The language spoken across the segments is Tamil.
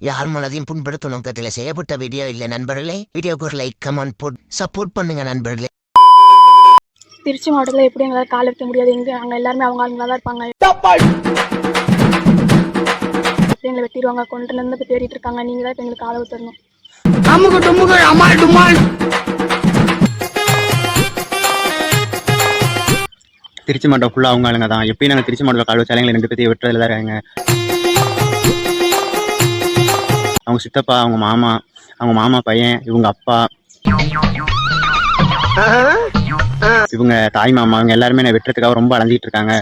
யார் மனதையும் புண்படுத்தும் நோக்கத்தில் செய்யப்பட்ட வீடியோ இல்லை நண்பர்களே. வீடியோக்கு ஒரு லைக் கமெண்ட் போட் சப்போர்ட் பண்ணுங்க நண்பர்களே. திருச்சி மாவட்டத்தில் எப்படி எங்களால் கால் எடுக்க முடியாது? எங்க அங்கே எல்லாருமே அவங்க ஆளுங்களா தான் இருப்பாங்க. எப்படி எங்களை வெட்டிடுவாங்க கொண்டு இருந்து இப்போ தேடிட்டு இருக்காங்க. நீங்க தான் இப்போ எங்களுக்கு ஆதரவு தரணும் அமுகு டுமுகு அமால் டுமால். திருச்சி மாவட்டம் ஃபுல்லாக அவங்க ஆளுங்க தான் எப்பயும் நாங்கள் திருச்சி மாவட்டத்தில் கால் வச்சாலும் எங்களை ரெண்டு பேர்த்தையும் வெட்டுறதுல தான் இருக்காங்க. அவங்க சித்தப்பா அவங்க மாமா அவங்க மாமா பையன் இவங்க அப்பா. இவங்க தாய் மாமா அவங்க எல்லாருமே என்னை வெட்டுறதுக்காக ரொம்ப அலைஞ்சிட்டு இருக்காங்க.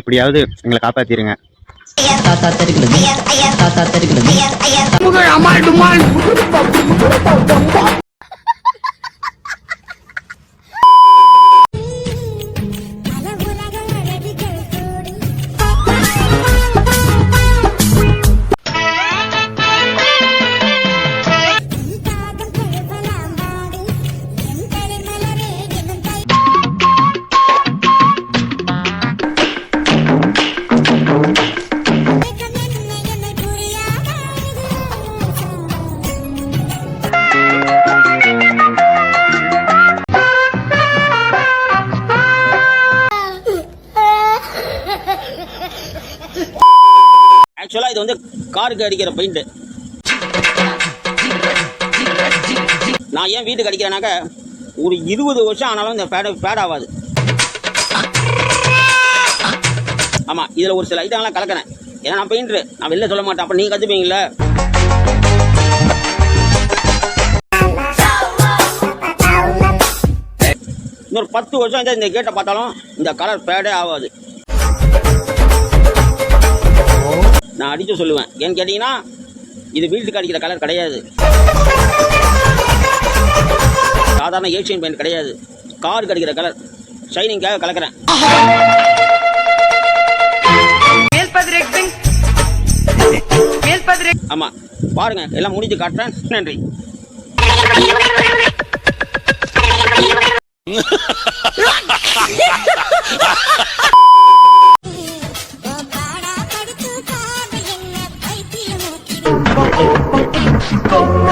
எப்படியாவது எங்களை காப்பாத்திருங்க. தாத்தா தருகிறது இது வந்து காருக்கு அடிக்கிற பெயிண்ட் நான் ஏன் வீட்டுக்கு அடிக்கிறேனாக்க ஒரு இருபது வருஷம் ஆனாலும் இந்த பேட பேட் ஆகாது. ஆமாம் இதில் ஒரு சில ஐட்டங்கள்லாம் கலக்கிறேன். ஏன்னா நான் பெயிண்ட்ரு நான் வெளில சொல்ல மாட்டேன். அப்போ நீங்கள் கற்றுப்பீங்களே இன்னொரு பத்து வருஷம் இந்த- இந்த கேட்டை பார்த்தாலும் இந்த கலர் பேடே ஆகாது. நான் அடிச்சு சொல்லுவேன். ஏன்னு கேட்டீங்கன்னா இது வீட்டுக்கு அடிக்கிற கலர் கிடையாது. சாதாரண ஏஷியன் பெயிண்ட் கிடையாது. காருக்கு அடிக்கிற கலர் ஷைனிங்காக கலக்கிறேன். ஆமா. பாருங்க எல்லாம் முடிஞ்சு காட்டுறேன். நன்றி.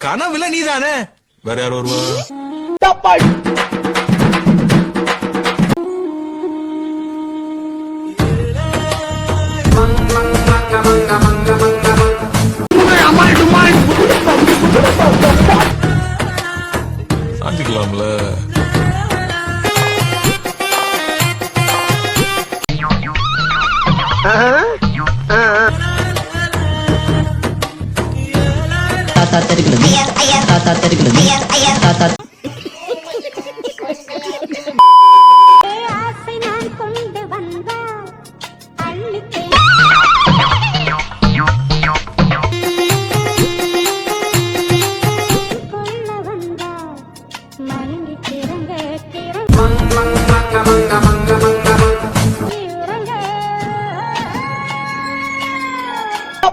கனவுல நீதானே? வேற யார் வருவா? அமால் டுமால் சாஞ்சிக்கலாம்ல. தாத்தா தருகிறது தாத்தா தருகிறது தாத்தா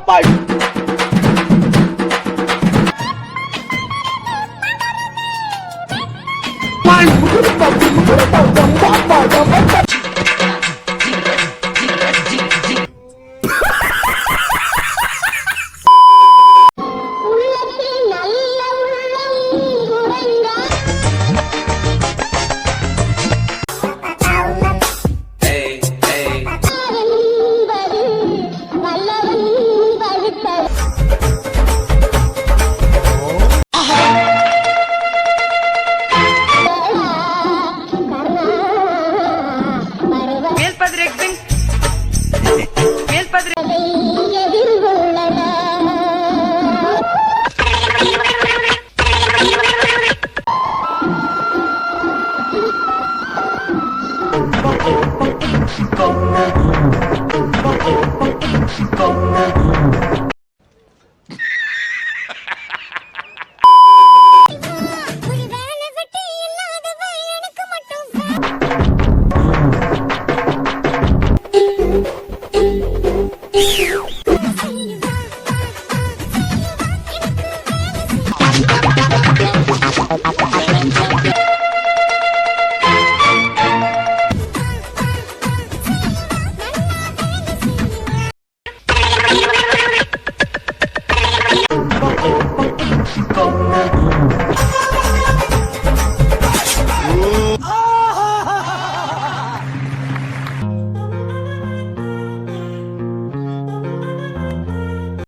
ஆசை చెప్తారు Yes, Padre Exing.